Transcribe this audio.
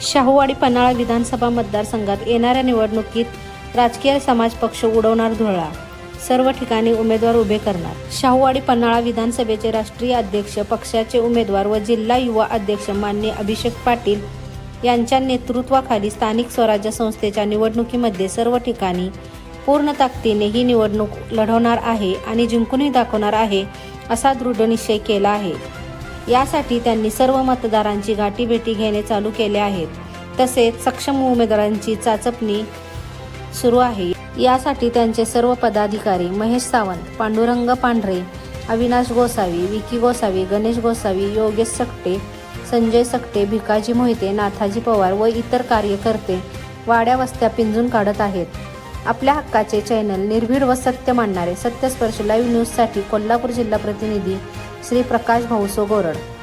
शाहूवाडी पन्हाळा विधानसभा मतदारसंघात येणाऱ्या निवडणुकीत राजकीय समाज पक्ष उडवणार धुळा. सर्व ठिकाणी उमेदवार उभे करणार. शाहूवाडी पन्हाळा विधानसभेचे राष्ट्रीय अध्यक्ष पक्षाचे उमेदवार व जिल्हा युवा अध्यक्ष मान्य अभिषेक पाटील यांच्या नेतृत्वाखाली स्थानिक स्वराज्य संस्थेच्या निवडणुकीमध्ये सर्व ठिकाणी पूर्ण ताकदीने ही निवडणूक लढवणार आहे आणि जिंकूनही दाखवणार आहे असा दृढ निश्चय केला आहे. यासाठी त्यांनी सर्व मतदारांची गाठीभेटी घेणे चालू केले आहेत. तसेच सक्षम उमेदवारांची चाचपणी सुरू आहे. यासाठी त्यांचे सर्व पदाधिकारी महेश सावंत पांडुरंग पांढरे अविनाश गोसावी विकी गोसावी गणेश गोसावी योगेश सकटे संजय सकटे भिकाजी मोहिते नाथाजी पवार व इतर कार्यकर्ते वाड्या वस्त्या पिंजून काढत आहेत. आपल्या हक्काचे चॅनल निर्भीड व सत्य मांडणारे सत्यस्पर्श लाईव्ह न्यूजसाठी कोल्हापूर जिल्हा प्रतिनिधी श्री प्रकाश भाऊसो गोरड.